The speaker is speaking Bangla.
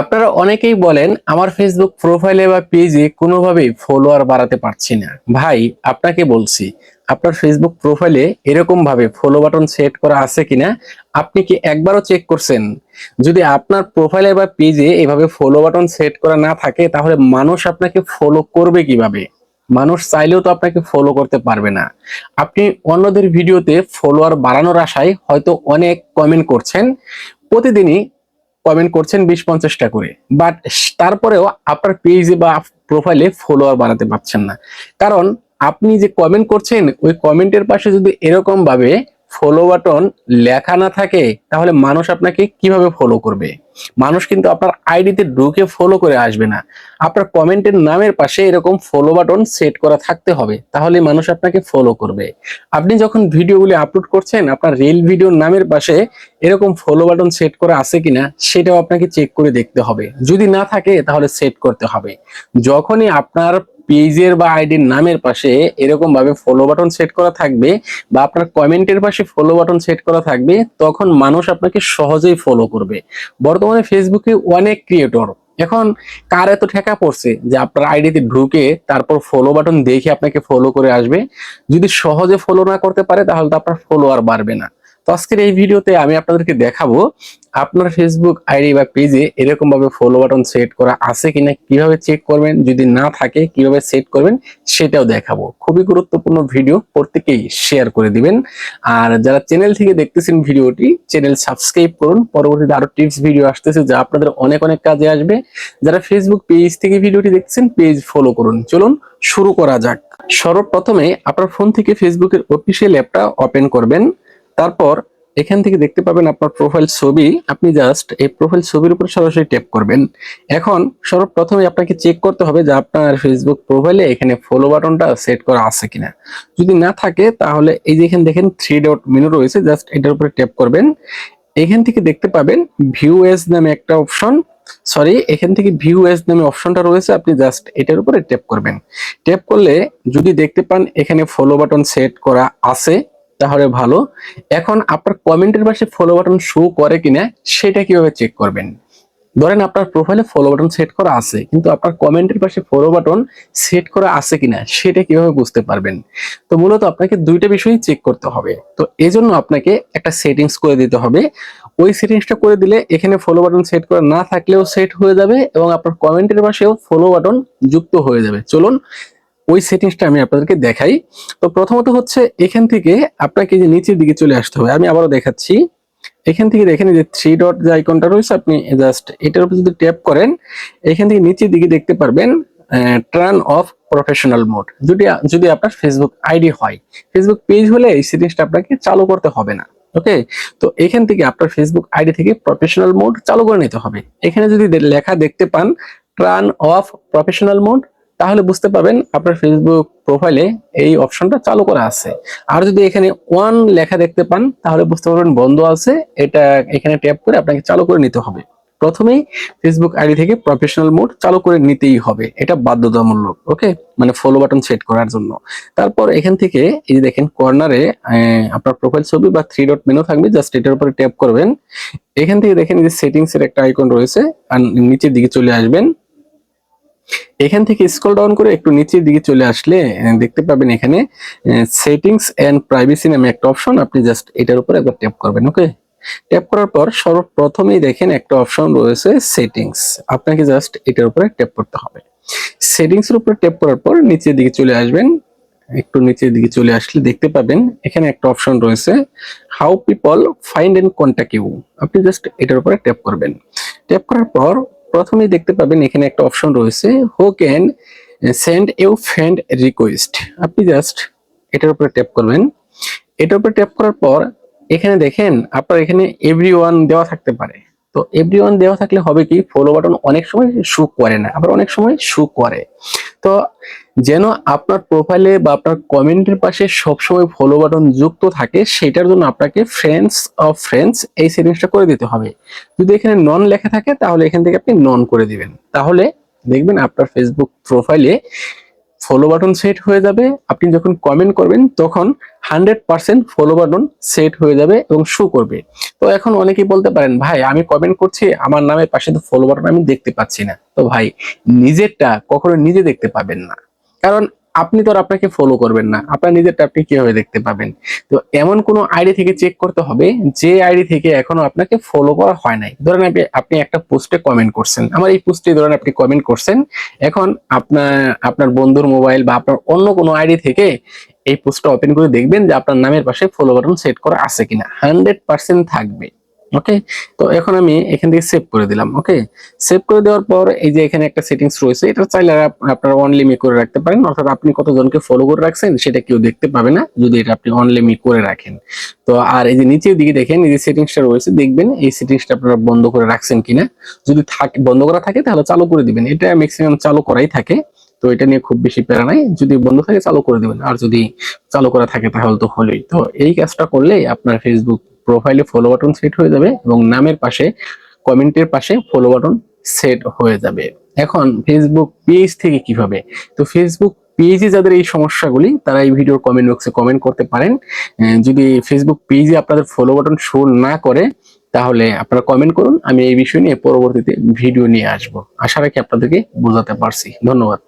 আপনারা অনেকেই বলেন, আমার ফেসবুক প্রোফাইলে বা পেজে কোনোভাবেই ফলোয়ার বাড়াতে পারছি না। ভাই, আপনাকে বলছি, আপনার ফেসবুক প্রোফাইলে এরকম ভাবে ফলো বাটন সেট করা আছে কিনা, আপনি কি একবারও চেক করছেন? যদি আপনার প্রোফাইলে বা পেজে এভাবে ফলো বাটন সেট করা না থাকে, তাহলে মানুষ আপনাকে ফলো করবে কীভাবে? মানুষ চাইলেও তো আপনাকে ফলো করতে পারবে না। আপনি অন্যদের ভিডিওতে ফলোয়ার বাড়ানোর আশায় হয়তো অনেক কমেন্ট করছেন। প্রতিদিনই কমেন্ট করছেন বিশ পঞ্চাশটা করে। বাট তারপরেও আপনার পেজে বা প্রোফাইলে ফলোয়ার বাড়াতে পারছেন না। কারণ আপনি যে কমেন্ট করছেন, ওই কমেন্টের পাশে যদি এরকম ভাবে ফলো বাটন লেখা না থাকে, তাহলে মানুষ আপনাকে কীভাবে ফলো করবে? মানুষ কিন্তু আপনার আইডিতে ঢুকে ফলো করে আসবে না। আপনার কমেন্টের নামের পাশে এরকম ফলো বাটন সেট করা থাকতে হবে, তাহলে মানুষ আপনাকে ফলো করবে। আপনি যখন ভিডিওগুলি আপলোড করছেন, আপনার রিল ভিডিওর নামের পাশে এরকম ফলো বাটন সেট করা আছে কিনা, সেটাও আপনাকে চেক করে দেখতে হবে। যদি না থাকে, তাহলে সেট করতে হবে। যখনই আপনার পেজের বা আইডির নামের পাশে এরকম ভাবে ফলো বাটন সেট করা থাকবে বা আপনার কমেন্টের পাশে ফলো বাটন সেট করা থাকবে, তখন মানুষ আপনাকে সহজেই ফলো করবে। বর্তমানে ফেসবুকে অনেক ক্রিয়েটর এখন কার এত ঠেকা পড়ছে যে আপনার আইডিতে ঢুকে তারপর ফলো বাটন দেখে আপনাকে ফলো করে আসবে? যদি সহজে ফলো না করতে পারে, তাহলে তো আপনার ফলোয়ার বাড়বে না। তো আজকের এই ভিডিওতে আমি আপনাদেরকে দেখাবো আপনার ফেসবুক আইডি বা পেজে এরকম ভাবে ফলো বাটন সেট করা আছে কিনা, কীভাবে চেক করবেন, যদি না থাকে কীভাবে সেট করবেন সেটাও দেখাবো। খুবই গুরুত্বপূর্ণ ভিডিও, প্রত্যেকেই শেয়ার করে দিবেন। আর যারা চ্যানেল থেকে দেখতেছেন ভিডিওটি চ্যানেল সাবস্ক্রাইব করুন। পরবর্তীতে আরও টিপস ভিডিও আসতেছে যা আপনাদের অনেক অনেক কাজে আসবে। যারা ফেসবুক পেজ থেকে ভিডিওটি দেখছেন পেজ ফলো করুন। চলুন শুরু করা যাক। সর্বপ্রথমে আপনার ফোন থেকে ফেসবুকের অফিসিয়াল অ্যাপটা ওপেন করবেন। তারপর এখান থেকে দেখতে পাবেন আপনার প্রোফাইল ছবি। আপনি জাস্ট এই প্রোফাইল ছবির উপর সরাসরি ট্যাপ করবেন। এখন সর্বপ্রথমে আপনাকে চেক করতে হবে যে আপনার ফেসবুক প্রোফাইলে এখানে ফলো বাটনটা সেট করা আছে কিনা। যদি না থাকে, তাহলে এই যে এখানে দেখেন থ্রি ডট মেনু রয়েছে জাস্ট এটার উপরে ট্যাপ করবেন। এখান থেকে দেখতে পাবেন ভিউ এস নামে একটা অপশন সরি এখান থেকে ভিউ এস নামে অপশনটা রয়েছে, আপনি জাস্ট এটার উপরে ট্যাপ করবেন। ট্যাপ করলে যদি দেখতে পান এখানে ফলো বাটন সেট করা আছে তাহলে ভালো। এখন আপনার কমেন্টের পাশে ফলো বাটন শো করে কিনা, সেটা কীভাবে চেক করবেন? ধরেন আপনার প্রোফাইলে ফলো বাটন সেট করা আছে, কিন্তু আপনার কমেন্টের পাশে ফলো বাটন সেট করা আছে কিনা, সেটা কীভাবে বুঝতে পারবেন? তো মূলত আপনাকে দুইটা বিষয়ই চেক করতে হবে। তো এই জন্য আপনাকে একটা সেটিংস করে দিতে হবে। ওই সেটিংসটা করে দিলে এখানে ফলো বাটন সেট করা না থাকলেও সেট হয়ে যাবে এবং আপনার কমেন্টের পাশেও ফলো বাটন যুক্ত হয়ে যাবে। চলুন ওই সেটিংসটা আমি আপনাদেরকে দেখাই। তো প্রথমত হচ্ছে এখান থেকে আপনাকে যে নিচের দিকে চলে আসতে হবে। আমি আবারও দেখাচ্ছি। এখান থেকে দেখেন যে থ্রি ডট যে আইকনটা রয়েছে, আপনি জাস্ট এটার উপর যদি ট্যাপ করেন, এখান থেকে নিচের দিকে দেখতে পারবেন টার্ন অফ প্রফেশনাল মোড যদি যদি আপনার ফেসবুক আইডি হয় ফেসবুক পেজ হলে এই সেটিংসটা আপনাকে চালু করতে হবে না। ওকে তো এখান থেকে আপনার ফেসবুক আইডি থেকে প্রফেশনাল মোড চালু করে নিতে হবে। এখানে যদি লেখা দেখতে পান টার্ন অফ প্রফেশনাল মোড তাহলে বুঝতে পারবেন আপনার ফেসবুক প্রোফাইলে এই অপশনটা চালু করা আছে। আর যদি এখানে ওয়ান লেখা দেখতে পান, তাহলে বুঝতে পারবেন বন্ধ আছে, এটা এখানে ট্যাপ করে আপনাকে চালু করে নিতে হবে। প্রথমেই ফেসবুক আইডি থেকে প্রফেশনাল মোড চালু করে নিতেই হবে, এটা বাধ্যতামূলক ওকে মানে ফলো বাটন সেট করার জন্য। তারপর এখান থেকে এই যে দেখেন কর্নারে আপনার প্রোফাইল ছবি বা থ্রি ডট মেনু থাকবে জাস্ট এটার উপরে ট্যাপ করবেন। এখান থেকে দেখেন যে সেটিংস এর একটা আইকন রয়েছে, আর নিচের দিকে চলে আসবেন। এখান থেকে স্ক্রল ডাউন করে একটু নিচের দিকে চলে আসলে দেখতে পাবেন এখানে সেটিংস এন্ড প্রাইভেসি নামে একটা অপশন আপনি জাস্ট এটার উপর একবার ট্যাপ করবেন ওকে ট্যাপ করার পর সর্বপ্রথমেই দেখেন একটা অপশন রয়েছে সেটিংস আপনাকে জাস্ট এটার উপরে ট্যাপ করতে হবে। সেটিংস এর উপরে ট্যাপ করার পর নিচের দিকে চলে আসবেন, একটু নিচের দিকে চলে আসলে দেখতে পাবেন, এখানে একটা অপশন রয়েছে how people find and contact you আপনি জাস্ট এটার উপরে ট্যাপ করবেন। ট্যাপ করার পর প্রথমেই দেখতে পাবেন এখানে একটা অপশন রয়েছে who can send you friend request আপনি জাস্ট এটার উপরে ট্যাপ করবেন। এটার উপরে ট্যাপ করার পর এখানে দেখেন আপনার এখানে এভরি দেওয়া থাকতে পারে। তো এভরি দেওয়া থাকলে হবে কি ফলো বাটন অনেক সময় শু করে না, আবার অনেক সময় শু করে। তো যেন আপনার প্রোফাইলে বা আপনার কমেন্টের পাশে সবসময় ফলো বাটন যুক্ত থাকে, সেটার জন্য আপনাকে ফ্রেন্ডস অফ ফ্রেন্ডস এই সেটিংসটা করে দিতে হবে। যদি এখানে নন লেখা থাকে, তাহলে এখান থেকে আপনি নন করে দিবেন। তাহলে দেখবেন আপনার ফেসবুক প্রোফাইলে ফলো বাটন সেট হয়ে যাবে। আপনি যখন কমেন্ট করবেন, তখন hundred percent follow button set হয়ে যাবে এবং শো করবে। তো এখন অনেকেই বলতে পারেন, ভাই, আমি কমেন্ট করছি, আমার নামের পাশে তো ফলো বাটন আমি দেখতে পাচ্ছি না। তো ভাই, নিজেরটা কখনো নিজে দেখতে পাবেন না। কারণ আপনি তো আর আপনাকে ফলো করবেন না। আপনার নিজেরটা আপনি কীভাবে দেখতে পাবেন? তো এমন কোনো আইডি থেকে চেক করতে হবে, যে আইডি থেকে এখনও আপনাকে ফলো করা হয় নাই। ধরেন আপনি আপনি একটা পোস্টে কমেন্ট করছেন। আমার এই পোস্টে ধরেন আপনি কমেন্ট করছেন, এখন আপনার আপনার বন্ধুর মোবাইল বা আপনার অন্য কোনো আইডি থেকে এই পোস্টটা ওপেন করে দেখবেন যে আপনার নামের পাশে ফলো বাটন সেট করা আছে কিনা। হান্ড্রেড পার্সেন্ট থাকবে। ওকে তো এখন আমি এখান থেকে সেভ করে দিলাম ওকে সেভ করে দেওয়ার পর এই যে এখানে একটা সেটিংস রয়েছে, এটা চাইলে আপ- আপনারা অন লিমিট করে রাখতে পারেন, অর্থাৎ আপনি কতজনকে ফলো করে রাখছেন সেটা কেউ দেখতে পাবে না, যদি এটা আপনি অন লিমিট করে রাখেন। তো আর এই যে নিচের দিকে দেখেন, এই যে সেটিংসটা রয়েছে, দেখবেন এই সেটিংসটা আপনারা বন্ধ করে রাখছেন কিনা। যদি থাকে বন্ধ করা থাকে তাহলে চালু করে দিবেন, এটা ম্যাক্সিমাম চালু করাই থাকে। তো এটা নিয়ে খুব বেশি প্যারা নাই, যদি বন্ধ থাকে চালু করে দিবেন, আর যদি চালু করা থাকে তাহলে তো হলোই। তো এই কাজটা করলেই আপনার ফেসবুক প্রোফাইলে ফলো বাটন সেট হয়ে যাবে এবং নামের পাশে কমেন্টের পাশে ফলো বাটন সেট হয়ে যাবে। এখন ফেসবুক পেজ থেকে কীভাবে? তো ফেসবুক পেজে যাদের এই সমস্যাগুলি, তারা এই ভিডিওর কমেন্ট বক্সে কমেন্ট করতে পারেন। যদি ফেসবুক পেজে আপনাদের ফলো বাটন শো না করে, তাহলে আপনারা কমেন্ট করুন। আমি এই বিষয় নিয়ে পরবর্তীতে ভিডিও নিয়ে আসব। আশা রাখি আপনাদেরকে বোঝাতে পারছি। ধন্যবাদ।